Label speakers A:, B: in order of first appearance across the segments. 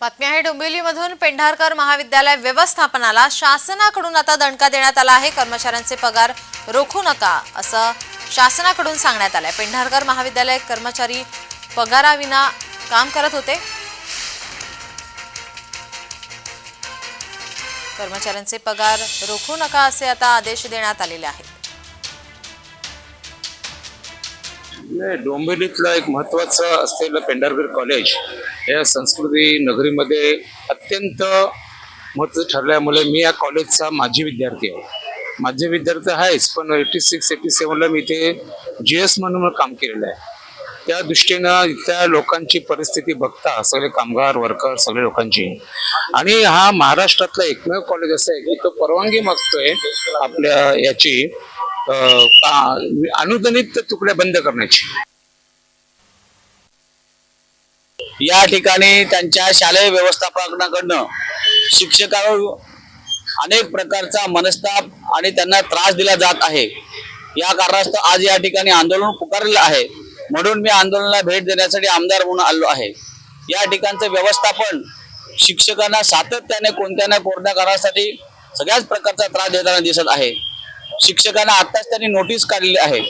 A: बातमी आहे डोंबिवलीमधून पेंढारकर महाविद्यालय व्यवस्थापनाला शासनाकडून आता दणका देण्यात आला आहे. कर्मचाऱ्यांचे पगार रोखू नका असं शासनाकडून सांगण्यात आलंय. पेंढारकर महाविद्यालय कर्मचारी पगाराविना काम करत होते. कर्मचाऱ्यांचे पगार रोखू नका असे आता आदेश देण्यात आलेले आहेत.
B: डोंबिवलीतला एक महत्वाचं असलेलं पेंढारकर कॉलेज या संस्कृती नगरीमध्ये अत्यंत महत्त्वाचं ठरल्यामुळे मी या कॉलेजचा माजी विद्यार्थी आहे. माझे विद्यार्थी आहेच पण एटी सिक्स एटी सेवनला मी इथे जी एस म्हणून काम केलेलं आहे. त्या दृष्टीनं इथल्या लोकांची परिस्थिती बघता सगळे कामगार वर्कर सगळे लोकांची. आणि हा महाराष्ट्रातला एकमेव कॉलेज असं आहे की तो परवानगी मागतोय आपल्या याची. अनुदानित तुकड्या बंद करण्याची.
C: या ठिकाणी त्यांच्या शालेय व्यवस्थापनाकडनं शिक्षकांवर अनेक प्रकारचा मनस्ताप आणि त्यांना त्रास दिला जात आहे. या कारणास्तव आज या ठिकाणी आंदोलन पुकारलेलं आहे. म्हणून मी आंदोलनाला भेट देण्यासाठी आमदार म्हणून आलो आहे. या ठिकाणचं व्यवस्थापन शिक्षकांना सातत्याने कोणत्या ना कोणत्या कारणासाठी सगळ्याच प्रकारचा त्रास देताना दिसत आहे. शिक्षकांना आताच त्यांनी नोटीस काढली आहे.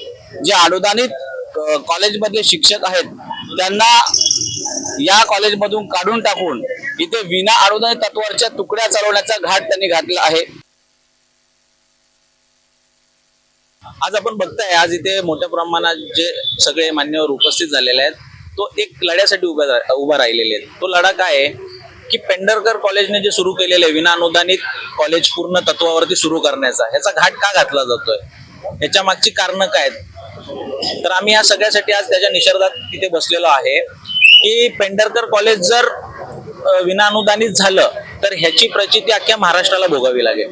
C: जे अनुदानित कॉलेजमध्ये कॉलेजमधले शिक्षक आहेत त्यांना या कॉलेजमधून काढून टाकून इथे विना अनुदानित तत्वाच्या तुकड्या चालवण्याचा घाट त्यांनी घातला आहे. आज आपण बघताय आज इथे मोठ्या प्रमाणात जे सगळे मान्यवर उपस्थित झालेले आहेत तो एक लढ्यासाठी उभा उभा राहिलेले आहेत. तो लढा काय आहे? की पेंढरकर कॉलेजने जे सुरू केलेलं आहे विना अनुदानित कॉलेज पूर्ण तत्वावरती सुरू करण्याचा ह्याचा घाट का घातला जातोय? ह्याच्या मागची कारणं काय आहेत? तर आम्ही या सगळ्यासाठी आज त्याच्या निषेधात तिथे बसलेलो आहे की पेंढरकर कॉलेज जर विनाअनुदानित झालं तर ह्याची प्रचिती अख्ख्या महाराष्ट्राला भोगावी लागेल.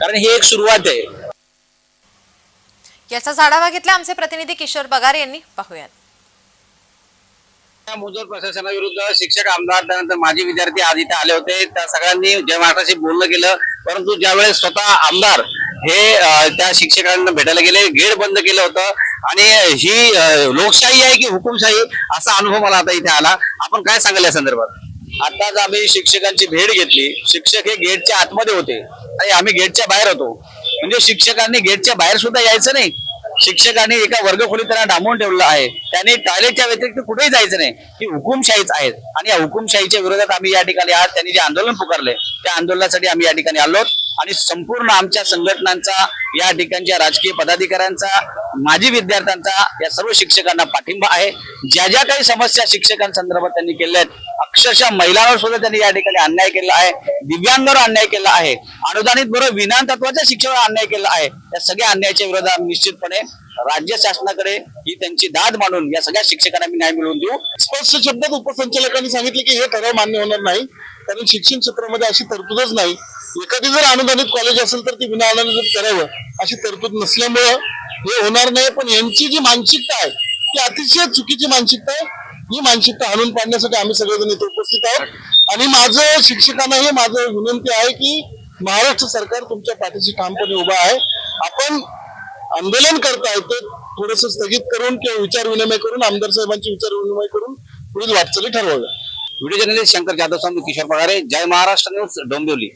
C: कारण ही एक सुरुवात आहे.
A: याचा आढावा घेतला आमचे प्रतिनिधी किशोर पगार यांनी. पाहूयात.
C: मुजोर प्रशासनाविरुद्ध शिक्षक आमदार त्यानंतर माजी विद्यार्थी आज इथे आले होते. त्या सगळ्यांनी जय महाराष्ट्राशी बोलणं केलं. परंतु ज्यावेळेस स्वतः आमदार हे त्या शिक्षकांना भेटायला गेले गेट बंद केलं होतं. आणि ही लोकशाही आहे की हुकुमशाही असा अनुभव मला आता इथे आला. आपण काय सांगाल या संदर्भात? आताच आम्ही शिक्षकांची भेट घेतली. शिक्षक हे गेटच्या आतमध्ये होते. आणि आम्ही गेटच्या बाहेर होतो. म्हणजे शिक्षकांनी गेटच्या बाहेर सुद्धा यायचं नाही. शिक्षकांनी एका वर्गखोलीत त्यांना डांबून ठेवलं आहे. त्यांनी टॉयलेटच्या व्यतिरिक्त कुठेही जायचं नाही. ही हुकुमशाहीच आहेत. आणि या हुकुमशाहीच्या विरोधात आम्ही या ठिकाणी आज त्यांनी जे आंदोलन पुकारले त्या आंदोलनासाठी आम्ही या ठिकाणी आलो आणि संपूर्ण आमच्या संघटनांचा या ठिकाणच्या राजकीय पदाधिकाऱ्यांचा माजी विद्यार्थ्यांचा या सर्व शिक्षकांना पाठिंबा आहे. ज्या ज्या काही समस्या शिक्षकांसंदर्भात त्यांनी केल्या आहेत अक्षरशः महिलांवर सुद्धा त्यांनी या ठिकाणी अन्याय केला आहे. दिव्यांगावर अन्याय केला आहे. अनुदानित बरोबर विना तत्वाच्या शिक्षणावर अन्याय केला आहे. या सगळ्या अन्यायाच्या विरोधात आम्ही निश्चितपणे राज्य शासनाकडे ही त्यांची दाद मानून या सगळ्या शिक्षकांना मी न्याय मिळवून देऊ.
D: स्पष्ट शब्दात उपसंचालकांनी सांगितले की हे ठराव मान्य होणार नाही. कारण शिक्षण क्षेत्रामध्ये अशी तरतूदच नाही. एखादी जर अनुदानित कॉलेज असेल तर ती विना अनुदानित करावं अशी तरतूद नसल्यामुळं हे होणार नाही. पण यांची जी मानसिकता आहे ती अतिशय चुकीची मानसिकता आहे. ही मानसिकता हाणून पाडण्यासाठी आम्ही सगळेजण इथे उपस्थित आहोत. आणि माझं शिक्षकांना हे माझं विनंती आहे की महाराष्ट्र सरकार तुमच्या पाठीशी ठामपणे उभा आहे. आपण आंदोलन करताय ते थोडस स्थगित करून किंवा विचार विनिमय करून आमदार साहेबांची विचार विनिमय करून पुढील वाटचाली ठरवाव्या.
C: Video journalist Shankar Jadhav Swami Kishor Pagare Jai Maharashtra news Dombivli.